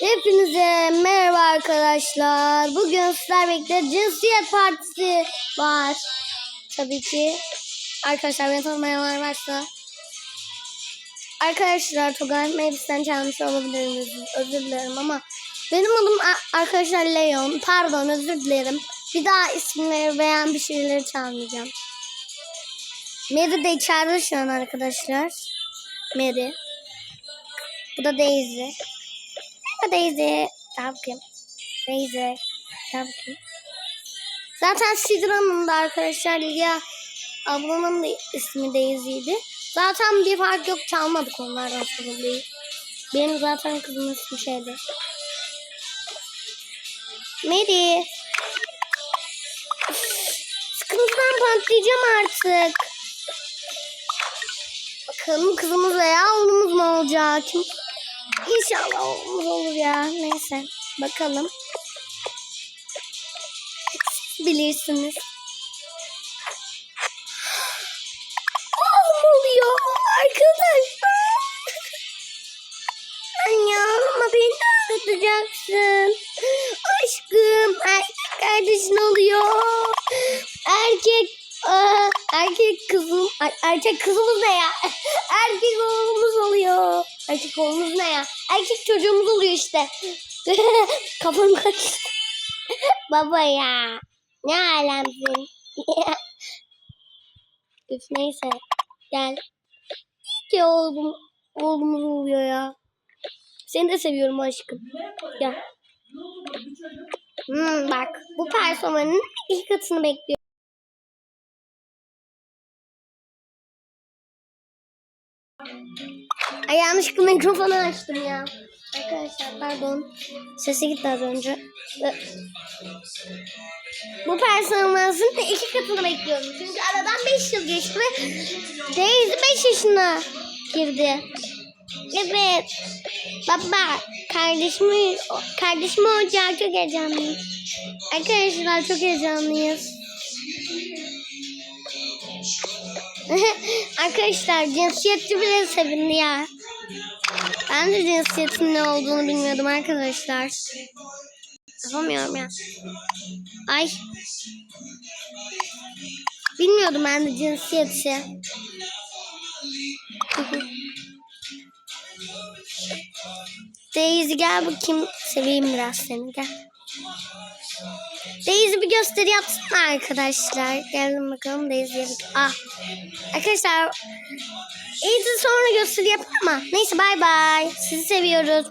Hepinize merhaba arkadaşlar. Bugün sizlerle birlikte cinsiyet partisi var. Tabii ki. Arkadaşlar beni tanımayanlar varsa. Arkadaşlar Togay Mavs'ten çalmış olabilirim. Özür dilerim ama benim adım arkadaşlar Leon. Pardon özür dilerim. Bir daha isimleri beğen bir şeyleri çalmayacağım. Mary de içeride şu an arkadaşlar. Mary. Bu da Daisy. Merhaba Daisy. Gel bakayım. Daisy. Gel bakayım. Zaten Sidra'nın da arkadaşlar Lia ablamın da ismi Daisy'ydi. Zaten bir fark yok çalmadık onlardan sonra değil. Benim zaten kızımın ismi şeydi. Mary. Sıkıntıdan patlayacağım artık. Bakalım kızımız veya oğlumuz mu olacak? Kim İnşallah oğlumuz olur ya. Neyse. Bakalım. Bilirsiniz. Oğlum oluyor arkadaşlar. Anne ama beni ağlatacaksın. Aşkım erkek kardeşin oluyor. Erkek aa, erkek kızım erkek kızımız ne ya? Erkek oğlumuz oluyor. Erkek oğlumuz ne ya? Erkek çocuğumuz oluyor işte. Kafam karıştı. Baba ya. Ne alemsin. Üf neyse. Gel. İyi ki oğlum, oğlumuz oluyor ya. Seni de seviyorum aşkım. Gel. Hmm, bak bu personelin ilk katını bekliyorum. Ay yanlışlıkla mikrofonu açtım ya. Arkadaşlar pardon. Sesi gitti az önce. Bu personelin iki katını bekliyorum. Çünkü aradan 5 yıl geçti ve Daisy 5 yaşına girdi. Evet. Baba kardeşimi kardeşim olacağı çok heyecanlıyım. Arkadaşlar çok heyecanlıyız. Arkadaşlar cinsiyetçi bile sevindi ya. Ben de cinsiyetin ne olduğunu bilmiyordum arkadaşlar. Yapamıyorum ya. Ay. Bilmiyordum ben de cinsiyeti. Daisy gel bakayım. Seveyim biraz seni gel. Daisy bir gösteri yapsın arkadaşlar. Gelin bakalım Daisy'ye bir... Ah. Arkadaşlar Daisy sonra gösteri yapar ama. Neyse bay bay. Sizi seviyoruz.